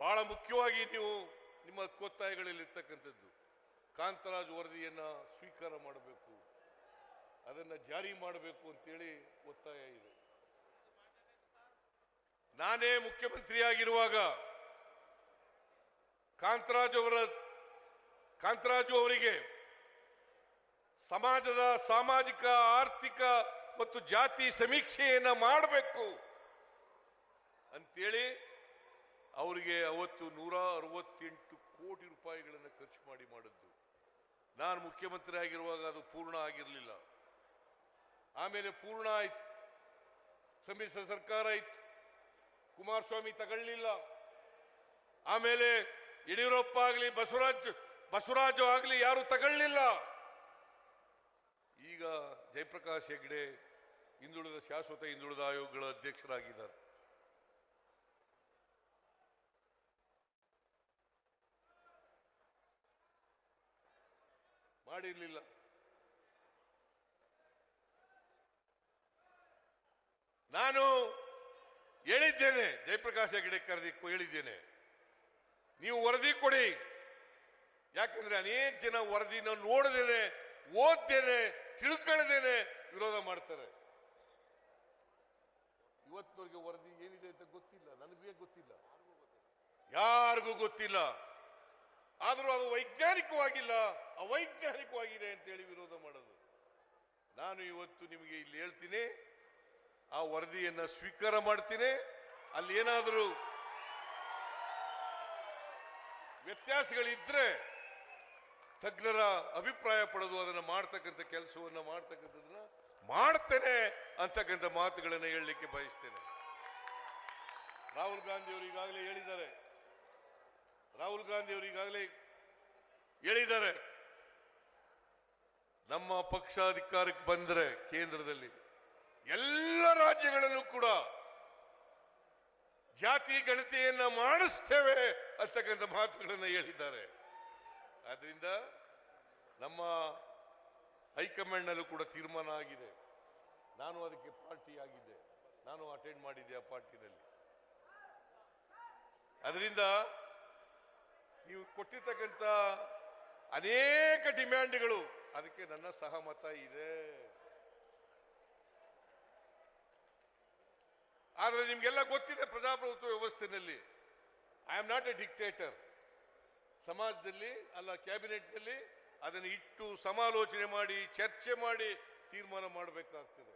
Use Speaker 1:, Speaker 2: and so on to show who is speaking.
Speaker 1: ಬಹಳ ಮುಖ್ಯವಾಗಿ ನೀವು ನಿಮ್ಮ ಒತ್ತಾಯಗಳಲ್ಲಿರ್ತಕ್ಕಂಥದ್ದು ಕಾಂತರಾಜ್ ವರದಿಯನ್ನು ಸ್ವೀಕಾರ ಮಾಡಬೇಕು. ಅದನ್ನು ಜಾರಿ ಮಾಡಬೇಕು ಅಂತೇಳಿ ಒತ್ತಾಯ ಇದೆ. ನಾನೇ ಮುಖ್ಯಮಂತ್ರಿಯಾಗಿರುವಾಗ ಕಾಂತರಾಜ್ ಅವರ, ಕಾಂತರಾಜು ಅವರಿಗೆ ಸಮಾಜದ ಸಾಮಾಜಿಕ, ಆರ್ಥಿಕ ಮತ್ತು ಜಾತಿ ಸಮೀಕ್ಷೆಯನ್ನು ಮಾಡಬೇಕು ಅಂತೇಳಿ ಅವರಿಗೆ ಅವತ್ತು ನೂರ ಅರವತ್ತೆಂಟು ಕೋಟಿ ರೂಪಾಯಿಗಳನ್ನು ಖರ್ಚು ಮಾಡಿ ಮಾಡಿದ್ದು. ನಾನು ಮುಖ್ಯಮಂತ್ರಿ ಆಗಿರುವಾಗ ಅದು ಪೂರ್ಣ ಆಗಿರಲಿಲ್ಲ. ಆಮೇಲೆ ಪೂರ್ಣ ಆಯ್ತು. ಸಮ್ಮಿಶ್ರ ಸರ್ಕಾರ ಇತ್ತು. ಕುಮಾರಸ್ವಾಮಿ ತಗೊಳ್ಳಿಲ್ಲ. ಆಮೇಲೆ ಯಡಿಯೂರಪ್ಪ ಆಗಲಿ, ಬಸವರಾಜ್, ಬಸವರಾಜು ಆಗಲಿ ಯಾರು ತಗೊಳ್ಳಿಲ್ಲ. ಈಗ ಜಯಪ್ರಕಾಶ್ ಹೆಗ್ಡೆ ಹಿಂದುಳಿದ ಶಾಶ್ವತ ಹಿಂದುಳಿದ ಆಯೋಗಗಳ ಅಧ್ಯಕ್ಷರಾಗಿದ್ದಾರೆ. ಮಾಡಿರ್ಲಿಲ್ಲ. ನಾನು ಹೇಳಿದ್ದೇನೆ, ಜಯಪ್ರಕಾಶ್ ಹೆಗಡೆ ಕರೆದಿ ಹೇಳಿದ್ದೇನೆ. ನೀವು ವರದಿ ಕೊಡಿ. ಯಾಕಂದ್ರೆ ಅನೇಕ ಜನ ವರದಿನ ನೋಡದೇನೆ, ಓದ್ದೇನೆ, ತಿಳ್ಕೊಳ್ಳದೇನೆ ವಿರೋಧ ಮಾಡ್ತಾರೆ. ಇವತ್ತಿನವರೆಗೆ ವರದಿ ಏನಿದೆ ಅಂತ ಗೊತ್ತಿಲ್ಲ. ನನಗೆ ಗೊತ್ತಿಲ್ಲ. ಯಾರಿಗೂ ಗೊತ್ತಿಲ್ಲ. ಆದರೂ ಅದು ವೈಜ್ಞಾನಿಕವಾಗಿಲ್ಲ, ಅವೈಜ್ಞಾನಿಕವಾಗಿದೆ ಅಂತೇಳಿ ವಿರೋಧ ಮಾಡೋದು. ನಾನು ಇವತ್ತು ನಿಮಗೆ ಇಲ್ಲಿ ಹೇಳ್ತೀನಿ, ಆ ವರದಿಯನ್ನು ಸ್ವೀಕಾರ ಮಾಡ್ತೀನಿ. ಅಲ್ಲಿ ಏನಾದರೂ ವ್ಯತ್ಯಾಸಗಳಿದ್ರೆ ತಜ್ಞರ ಅಭಿಪ್ರಾಯ ಪಡೆದು ಅದನ್ನು ಮಾಡ್ತಕ್ಕಂಥ ಕೆಲಸವನ್ನು ಮಾಡ್ತಕ್ಕಂಥದ್ದನ್ನ ಮಾಡ್ತೇನೆ ಅಂತಕ್ಕಂಥ ಮಾತುಗಳನ್ನು ಹೇಳಲಿಕ್ಕೆ ಬಯಸ್ತೇನೆ. ರಾಹುಲ್ ಗಾಂಧಿ ಅವರು ಈಗಾಗಲೇ ರಾಹುಲ್ ಗಾಂಧಿ ಅವರು ಈಗಾಗಲೇ ಹೇಳಿದ್ದಾರೆ. ನಮ್ಮ ಪಕ್ಷ ಅಧಿಕಾರಕ್ಕೆ ಬಂದರೆ ಕೇಂದ್ರದಲ್ಲಿ ಎಲ್ಲ ರಾಜ್ಯಗಳಲ್ಲೂ ಕೂಡ ಜಾತಿ ಗಣತಿಯನ್ನ ಮಾಡಿಸ್ತೇವೆ ಅಂತಕ್ಕಂಥ ಮಾತುಗಳನ್ನು ಹೇಳಿದ್ದಾರೆ. ಆದ್ರಿಂದ ನಮ್ಮ ಹೈಕಮಾಂಡ್ನಲ್ಲೂ ಕೂಡ ತೀರ್ಮಾನ ಆಗಿದೆ. ನಾನು ಅದಕ್ಕೆ ಪಾರ್ಟಿ ಆಗಿದ್ದೆ. ನಾನು ಅಟೆಂಡ್ ಮಾಡಿದ್ದೆ ಆ ಪಾರ್ಟಿನಲ್ಲಿ. ಅದರಿಂದ ನೀವು ಕೊಟ್ಟಿರ್ತಕ್ಕಂಥ ಅನೇಕ ಡಿಮ್ಯಾಂಡ್ಗಳು, ಅದಕ್ಕೆ ನನ್ನ ಸಹಮತ ಇದೆ. ಆದರೆ ನಿಮಗೆಲ್ಲ ಗೊತ್ತಿದೆ ಪ್ರಜಾಪ್ರಭುತ್ವ ವ್ಯವಸ್ಥೆಯಲ್ಲಿ I am not a dictator ಸಮಾಜದಲ್ಲಿ ಅಲ್ಲ ಕ್ಯಾಬಿನೆಟ್ನಲ್ಲಿ ಅದನ್ನು ಇಟ್ಟು ಸಮಾಲೋಚನೆ ಮಾಡಿ, ಚರ್ಚೆ ಮಾಡಿ ತೀರ್ಮಾನ ಮಾಡಬೇಕಾಗ್ತದೆ.